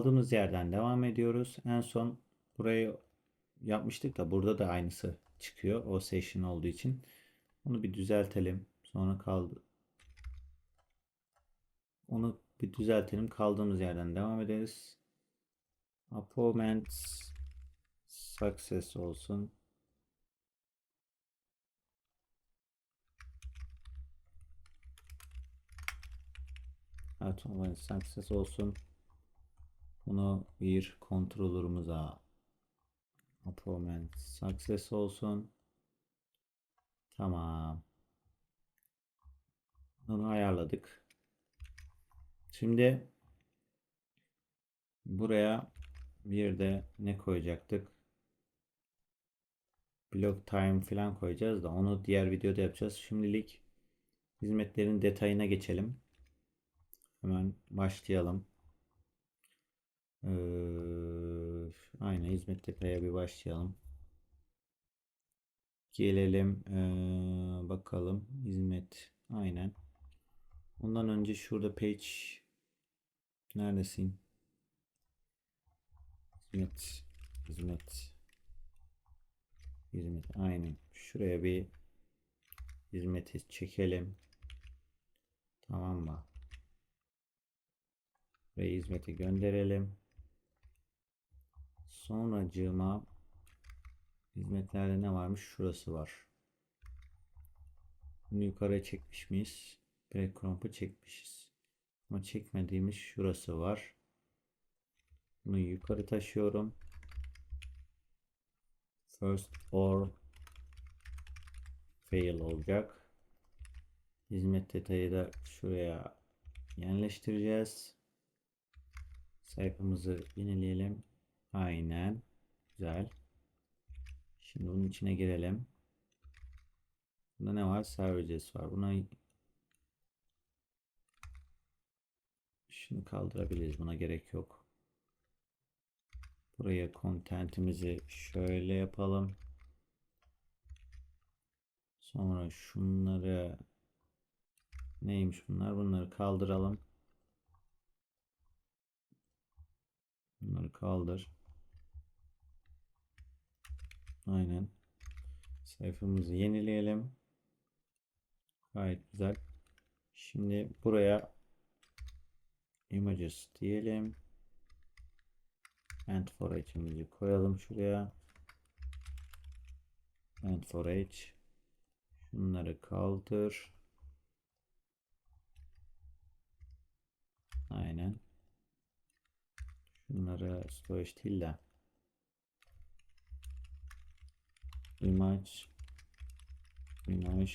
kaldığımız yerden devam ediyoruz. En son burayı yapmıştık da burada da aynısı çıkıyor. O session olduğu için. Onu bir düzeltelim. Sonra kaldı. Onu bir düzeltelim. Kaldığımız yerden devam ederiz. Appointment success olsun. Evet, success olsun. Bunu bir controller'ımıza appointment success olsun. Tamam. Bunu ayarladık. Şimdi buraya bir de ne koyacaktık? Block time falan koyacağız da onu diğer videoda yapacağız. Şimdilik hizmetlerin detayına geçelim. Hemen başlayalım. Ee, aynen hizmet detaya bir başlayalım. Gelelim ee, bakalım hizmet aynen. Ondan önce şurada page neredesin? Hizmet hizmet hizmet aynen. Şuraya bir hizmeti çekelim. Tamam mı? Ve hizmeti gönderelim. Sonracığıma hizmetlerde ne varmış? Şurası var. Bunu yukarıya çekmiş miyiz? Breadcrumb'ı çekmişiz. Ama çekmediğimiz şurası var. Bunu yukarı taşıyorum. First or fail olacak. Hizmet detayı da şuraya yerleştireceğiz. Sayfamızı yenileyelim. Aynen. Güzel. Şimdi bunun içine girelim. Bunda ne var? Services var. Buna şunu kaldırabiliriz. Buna gerek yok. Buraya contentimizi şöyle yapalım. Sonra şunları neymiş bunlar? Bunları kaldıralım. Bunları kaldır. Aynen. Sayfamızı yenileyelim. Gayet güzel. Şimdi buraya images diyelim. And for h'imizi koyalım şuraya. And for h. Şunları kaldır. Aynen. Şunları storage değil de image image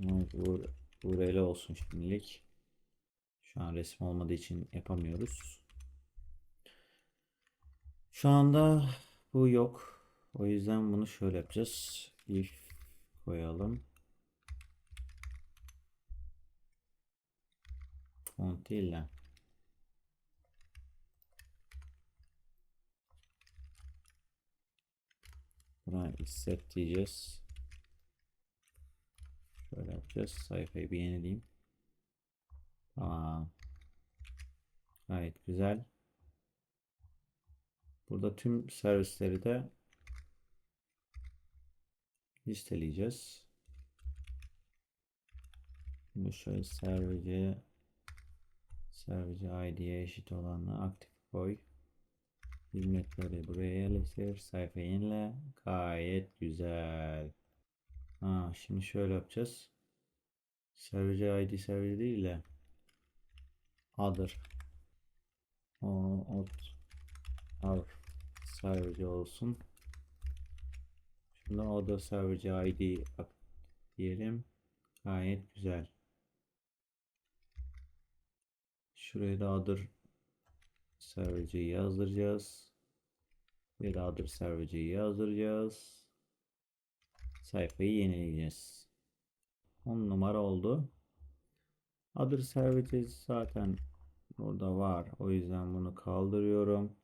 image UR URL olsun şimdilik. Şu an resim olmadığı için yapamıyoruz. Şu anda bu yok. O yüzden bunu şöyle yapacağız. If koyalım. Font değil de. Buna set diyeceğiz. Şöyle yapacağız. Sayfayı bir yenileyim. Tamam. Gayet güzel. Burada tüm servisleri de listeleyeceğiz. Şimdi şöyle service service id'ye eşit olanı aktif koy. Hizmetleri buraya yerleştir. Sayfa yenile. Gayet güzel. Ha, şimdi şöyle yapacağız. Service ID service değil de other o ot our service olsun. Şimdi other service ID diyelim. Gayet güzel. Şuraya da other Server'cıyı yazdıracağız. De other server'cıyı yazdıracağız. Sayfayı yenileyeceğiz. 10 numara oldu. Other services zaten burada var. O yüzden bunu kaldırıyorum.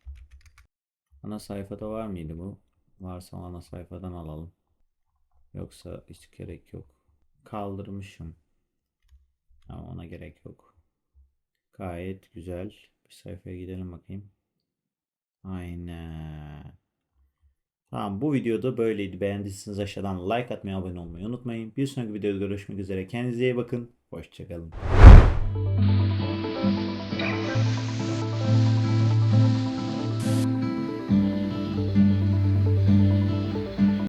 Ana sayfada var mıydı bu? Varsa ana sayfadan alalım. Yoksa hiç gerek yok. Kaldırmışım. Ama ona gerek yok. Gayet güzel bir sayfaya gidelim bakayım. Aynen. Tamam bu videoda böyleydi. Beğendiyseniz aşağıdan like atmayı, abone olmayı unutmayın. Bir sonraki videoda görüşmek üzere. Kendinize iyi bakın. Hoşçakalın.